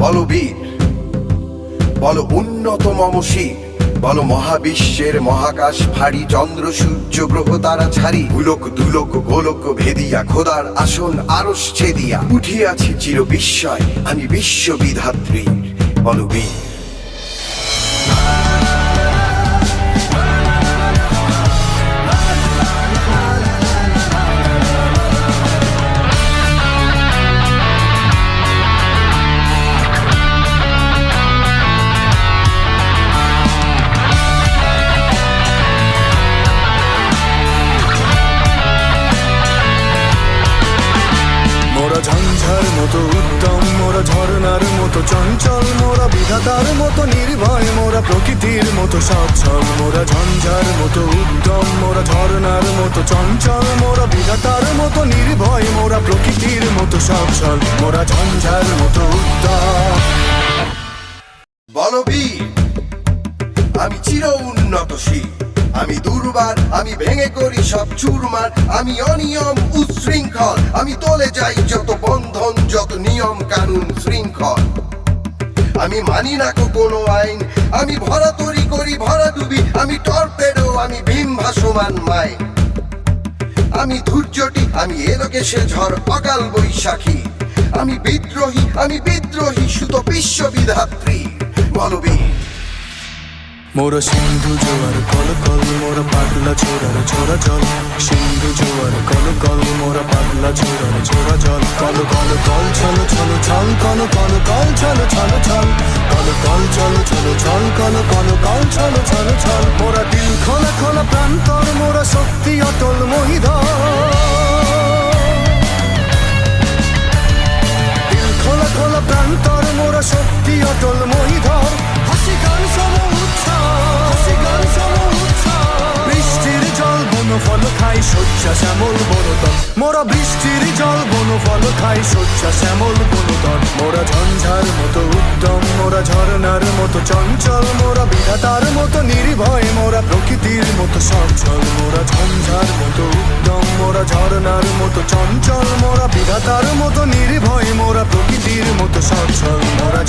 বলো বীর, বল উন্নত মমশির বলো মহাবিশ্বের মহাকাশ ভারী চন্দ্র সূর্য গ্রহ তারা ছাড়ি হুলক দুলক গোলক ভেদিয়া খোদার আসন আরস ছেদিয়া, উঠিয়াছি চির বিস্ময় আমি বিশ্ব বিধাত্রীর বলবীর মোরা ঝর্ণার মতো চঞ্চল, মোরা বিধাতার মতো নির্ভয়, মোরা প্রকৃতির মতো সচ্ছল, মোরা ঝঞ্ঝার মতো উত্তম মোরা ঝর্ণার মতো চঞ্চল, মোরা বিধাতার মতো নির্ভয়, মোরা প্রকৃতির মতো সচ্ছল, মোরা ঝঞ্ঝার মতো উত্তম বলবীর আমি চির উন্নতশীল। আমি দুর্বার, আমি ভেঙে করি সব চুরমার, আমি অনিয়ম উচ্ছৃঙ্খল আমি তোলে যাই যত বন্ধন, যত নিয়ম কানুন শৃঙ্খল। আমি মানি না কোনো আইন, আমি ভরা তরি করি, ভরা ডুবি, আমি টর্পেডো, আমি ভীম ভাসমান মাই। আমি ধৈর্যটি আমি এলোকে সে ঝড় অকাল বৈশাখী। আমি বিদ্রোহী আমি বিদ্রোহী, সুত বিশ্ববিধাত্রী বলবীর মোরা সিন্ধু জোয়ার কল কল, মোরা পাতলা ছোড়ার ছোড়া জল। সিন্ধু জোয়ার কল কল, মোরা পাতলা ছোড়ার ছোড়া জল। কল কল কল, চলো চলো চল কল কল কল, চলো চলো চল কল কল চলো চলো চল কল কল কল, চলো চলো চল মোরা দিল খোলা খোলা প্রান্তর মোরা শক্তি অটল মহিধর খোলা খোলা প্রান্তর মোরা শক্তি অটল মহিধর শয্যা শ্যামল বনতন মোরা বৃষ্টির জল বনফল খাই শয্যা শ্যামল বনতন মোরা ঝঞ্ঝার মতো উদ্যম, মোরা ঝর্ণার মতো চঞ্চল, মোরা বিধাতার মতো নির্ভয়, মোরা প্রকৃতির মতো সচ্ছল। মোরা ঝঞ্ঝার মতো উদ্যম, মোরা ঝর্ণার মতো চঞ্চল, মোরা বিধাতার মতো নির্ভয়, মোরা প্রকৃতির মতো সচ্ছল। মোরা